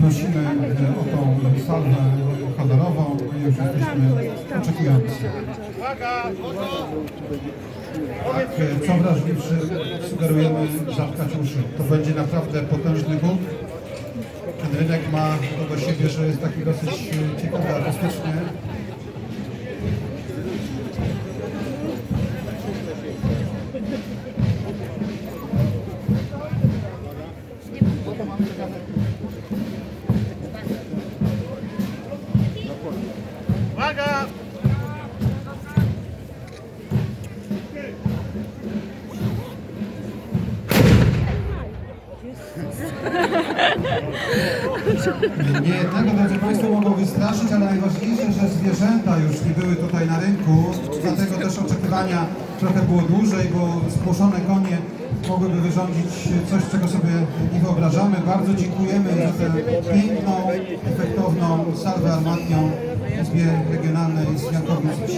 prosimy e, o tą salwę honorową już jesteśmy oczekujący. Tak, e, co wrażliwszy sugerujemy zatkać uszy. To będzie naprawdę potężny huk. Ten rynek ma to do siebie, że jest taki dosyć e, ciekawy akustycznie. Uwaga! Nie jednego, drodzy Państwo, mogą wystraszyć, ale najważniejsze, że zwierzęta już nie były tutaj na rynku, dlatego też oczekiwania trochę było dłużej, bo spłoszone konie mogłyby wyrządzić coś, czego sobie nie wyobrażamy. Bardzo dziękujemy za tę piękną, efektowną salwę armatnią w Izbie Regionalnej z Jankowic.